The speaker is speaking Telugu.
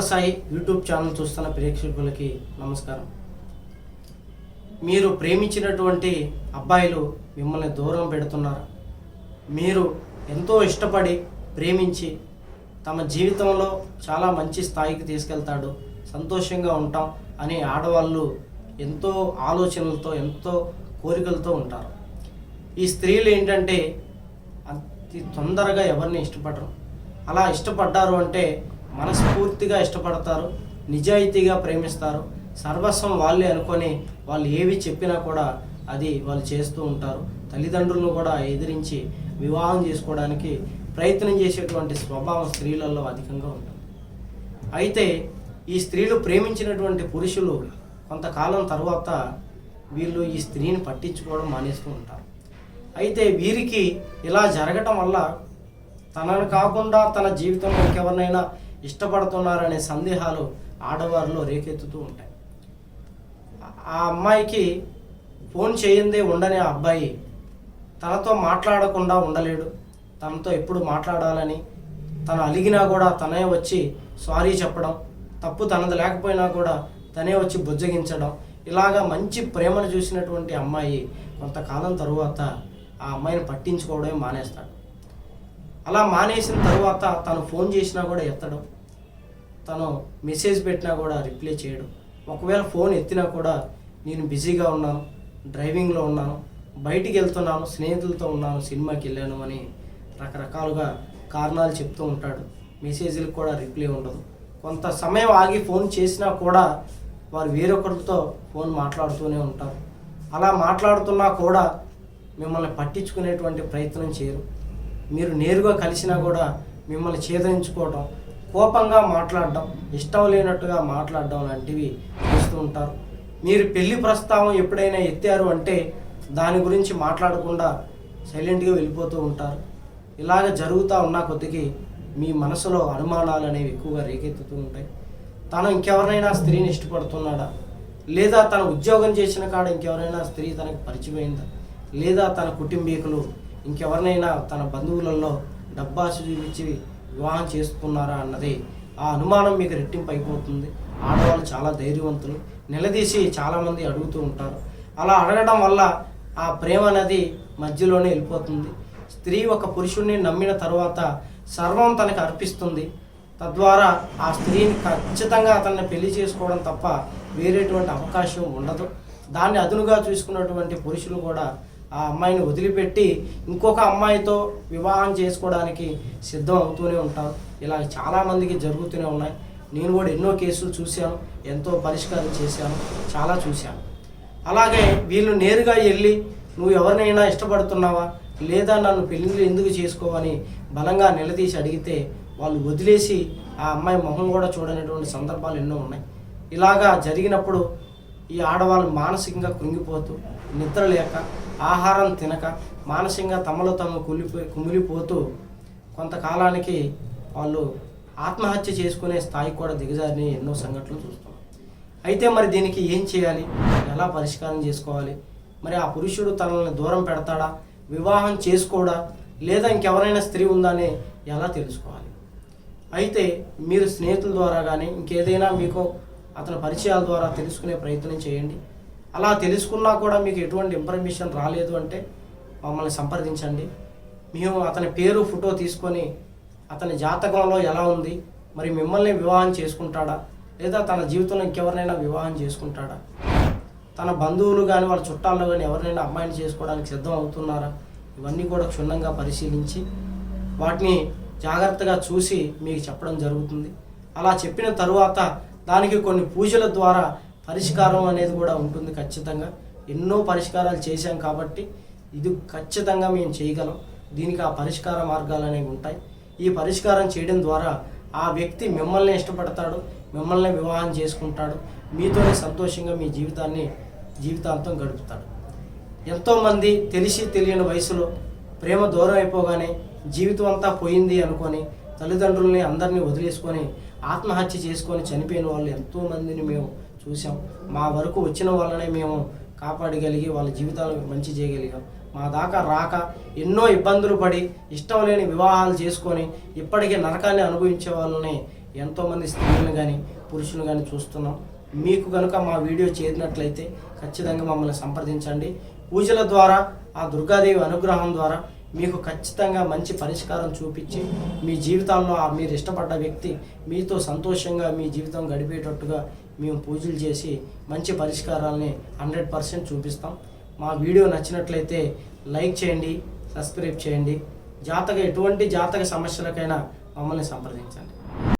సాయి యూట్యూబ్ ఛానల్ చూస్తున్న ప్రేక్షకులకి నమస్కారం. మీరు ప్రేమించినటువంటి అబ్బాయిలు మిమ్మల్ని దూరం పెడుతున్నారు. మీరు ఎంతో ఇష్టపడి ప్రేమించి తమ జీవితంలో చాలా మంచి స్థాయికి తీసుకెళ్తాడు. సంతోషంగా ఉంటాం అనే ఆడవాళ్ళు ఎంతో ఆలోచనలతో ఎంతో కోరికలతో ఉంటారు. ఈ స్త్రీలు ఏంటంటే అతి తొందరగా ఎవరిని ఇష్టపడరు. అలా ఇష్టపడ్డారు అంటే మనస్ఫూర్తిగా ఇష్టపడతారు నిజాయితీగా ప్రేమిస్తారు సర్వస్వం వాళ్ళే అనుకొని వాళ్ళు ఏవి చెప్పినా కూడా అది వాళ్ళు చేస్తూ ఉంటారు. తల్లిదండ్రులను కూడా ఎదిరించి వివాహం చేసుకోవడానికి ప్రయత్నం చేసేటువంటి స్వభావం స్త్రీలలో అధికంగా ఉంటుంది. అయితే ఈ స్త్రీలు ప్రేమించినటువంటి పురుషులు కొంతకాలం తర్వాత వీళ్ళు ఈ స్త్రీని పట్టించుకోవడం మానేస్తూ ఉంటారు. అయితే వీరికి ఇలా జరగటం వల్ల తనను కాకుండా తన జీవితంలో ఇంకెవరినైనా ఇష్టపడుతున్నారనే సందేహాలు ఆడవారిలో రేకెత్తుతూ ఉంటాయి. ఆ అమ్మాయికి ఫోన్ చేయిందే ఉండని ఆ అబ్బాయి తనతో మాట్లాడకుండా ఉండలేడు. తనతో ఎప్పుడు మాట్లాడాలని తను అలిగినా కూడా తనే వచ్చి సారీ చెప్పడం తప్పు తనది లేకపోయినా కూడా తనే వచ్చి బుజ్జగించడం ఇలాగా మంచి ప్రేమను చూసినటువంటి అమ్మాయి కొంతకాలం తరువాత ఆ అమ్మాయిని పట్టించుకోవడమే మానేస్తాడు. అలా మానేసిన తర్వాత తను ఫోన్ చేసినా కూడా ఎత్తడం. తను మెసేజ్ పెట్టినా కూడా రిప్లై చేయడం. ఒకవేళ ఫోన్ ఎత్తినా కూడా నేను బిజీగా ఉన్నాను డ్రైవింగ్లో ఉన్నాను బయటికి వెళ్తున్నాను స్నేహితులతో ఉన్నాను సినిమాకి వెళ్ళాను అని రకరకాలుగా కారణాలు చెప్తూ ఉంటాడు. మెసేజ్లకు కూడా రిప్లై ఉండదు. కొంత సమయం ఆగి ఫోన్ చేసినా కూడా వారు వేరొకరితో ఫోన్ మాట్లాడుతూనే ఉంటారు. అలా మాట్లాడుతున్నా కూడా మిమ్మల్ని పట్టించుకునేటువంటి ప్రయత్నం చేయరు. మీరు నేరుగా కలిసినా కూడా మిమ్మల్ని ఛేదించుకోవడం కోపంగా మాట్లాడడం ఇష్టం లేనట్టుగా మాట్లాడడం లాంటివి చేస్తూ ఉంటారు. మీరు పెళ్ళి ప్రస్తావం ఎప్పుడైనా ఎత్తారు అంటే దాని గురించి మాట్లాడకుండా సైలెంట్గా వెళ్ళిపోతూ ఉంటారు. ఇలాగ జరుగుతూ ఉన్న కొద్దికి మీ మనసులో అనుమానాలు అనేవి ఎక్కువగా రేకెత్తుతూ ఉంటాయి. తను ఇంకెవరినైనా స్త్రీని ఇష్టపడుతున్నాడా? లేదా తన ఉద్యోగం చేసిన కాడ ఇంకెవరైనా స్త్రీ తనకు పరిచయమైందా? లేదా తన కుటుంబీకులు ఇంకెవరినైనా తన బంధువులలో డబ్బాసు చూపించి వివాహం చేసుకున్నారా అన్నది ఆ అనుమానం మీకు రెట్టింపు అయిపోతుంది. ఆడవాళ్ళు చాలా ధైర్యవంతులు. నిలదీసి చాలామంది అడుగుతూ ఉంటారు. అలా అడగడం వల్ల ఆ ప్రేమ అనేది మధ్యలోనే వెళ్ళిపోతుంది. స్త్రీ ఒక పురుషుణ్ణి నమ్మిన తర్వాత సర్వం తనకు అర్పిస్తుంది. తద్వారా ఆ స్త్రీని ఖచ్చితంగా అతన్ని పెళ్ళి చేసుకోవడం తప్ప వేరేటువంటి అవకాశం ఉండదు. దాన్ని అదునుగా చూసుకున్నటువంటి పురుషులు కూడా ఆ అమ్మాయిని వదిలిపెట్టి ఇంకొక అమ్మాయితో వివాహం చేసుకోవడానికి సిద్ధం అవుతూనే ఉంటారు. ఇలా చాలామందికి జరుగుతూనే ఉన్నాయి. నేను కూడా ఎన్నో కేసులు చూశాను ఎంతో పరిష్కారం చేశాను చాలా చూశాను. అలాగే వీళ్ళు నేరుగా వెళ్ళి నువ్వు ఎవరినైనా ఇష్టపడుతున్నావా? లేదా నన్ను పెళ్ళిళ్ళు ఎందుకు చేసుకోవని బలంగా నిలదీసి అడిగితే వాళ్ళు వదిలేసి ఆ అమ్మాయి మొహం కూడా చూడనటువంటి సందర్భాలు ఎన్నో ఉన్నాయి. ఇలాగా జరిగినప్పుడు ఈ ఆడవాళ్ళు మానసికంగా కృంగిపోతూ నిద్ర లేక ఆహారం తినక మానసికంగా తమలో తాము కులిపోయి కుమిలిపోతూ కొంతకాలానికి వాళ్ళు ఆత్మహత్య చేసుకునే స్థాయికి కూడా దిగజారిని ఎన్నో సంఘటనలు చూస్తాం అయితే మరి దీనికి ఏం చేయాలి? ఎలా పరిష్కారం చేసుకోవాలి? మరి ఆ పురుషుడు తనల్ని దూరం పెడతాడా? వివాహం చేసుకోడా? లేదా ఇంకెవరైనా స్త్రీ ఉందా అని ఎలా తెలుసుకోవాలి? అయితే మీరు స్నేహితుల ద్వారా కానీ ఇంకేదైనా మీకు అతని పరిచయాల ద్వారా తెలుసుకునే ప్రయత్నం చేయండి. అలా తెలుసుకున్నా కూడా మీకు ఎటువంటి ఇన్ఫర్మేషన్ రాలేదు అంటే మమ్మల్ని సంప్రదించండి. మేము అతని పేరు ఫోటో తీసుకొని అతని జాతకంలో ఎలా ఉంది మరి మిమ్మల్ని వివాహం చేసుకుంటాడా లేదా తన జీవితంలో ఇంకెవరినైనా వివాహం చేసుకుంటాడా తన బంధువులు కానీ వాళ్ళ చుట్టాల్లో కానీ ఎవరినైనా అమ్మాయిని చేసుకోవడానికి సిద్ధం అవుతున్నారా ఇవన్నీ కూడా క్షుణ్ణంగా పరిశీలించి వాటిని జాగ్రత్తగా చూసి మీకు చెప్పడం జరుగుతుంది. అలా చెప్పిన తరువాత దానికి కొన్ని పూజల ద్వారా పరిష్కారం అనేది కూడా ఉంటుంది ఖచ్చితంగా. ఎన్నో పరిష్కారాలు చేశాం కాబట్టి ఇది ఖచ్చితంగా మేము చేయగలం. దీనికి ఆ పరిష్కార మార్గాలు అనేవి ఉంటాయి. ఈ పరిష్కారం చేయడం ద్వారా ఆ వ్యక్తి మిమ్మల్ని ఇష్టపడతాడు మిమ్మల్ని వివాహం చేసుకుంటాడు మీతోనే సంతోషంగా మీ జీవితాన్ని జీవితాంతం గడుపుతాడు. ఎంతోమంది తెలిసి తెలియని వయసులో ప్రేమ దూరం అయిపోగానే జీవితం అంతా పోయింది అనుకొని తల్లిదండ్రుల్ని అందరినీ వదిలేసుకొని ఆత్మహత్య చేసుకొని చనిపోయిన వాళ్ళు ఎంతోమందిని మేము చూసాం మా వరకు వచ్చిన వాళ్ళనే మేము కాపాడగలిగి వాళ్ళ జీవితాలు మంచి చేయగలిగాం. మా దాకా రాక ఎన్నో ఇబ్బందులు పడి ఇష్టం లేని వివాహాలు చేసుకొని ఇప్పటికీ నరకాన్ని అనుభవించే వాళ్ళని ఎంతోమంది స్త్రీలను కానీ పురుషులను కానీ చూస్తున్నాం. మీకు కనుక మా వీడియో చేరినట్లయితే ఖచ్చితంగా మమ్మల్ని సంప్రదించండి. పూజల ద్వారా ఆ దుర్గాదేవి అనుగ్రహం ద్వారా మీకు ఖచ్చితంగా మంచి పరిష్కారం చూపించి మీ జీవితంలో ఆ మీరు ఇష్టపడ్డ వ్యక్తి మీతో సంతోషంగా మీ జీవితం గడిపేటట్టుగా మేము పూజలు చేసి మంచి పరిష్కారాలని హండ్రెడ్ పర్సెంట్ చూపిస్తాం. మా వీడియో నచ్చినట్లయితే లైక్ చేయండి సబ్స్క్రైబ్ చేయండి. జాతక ఎటువంటి జాతక సమస్యలకైనా మమ్మల్ని సంప్రదించండి.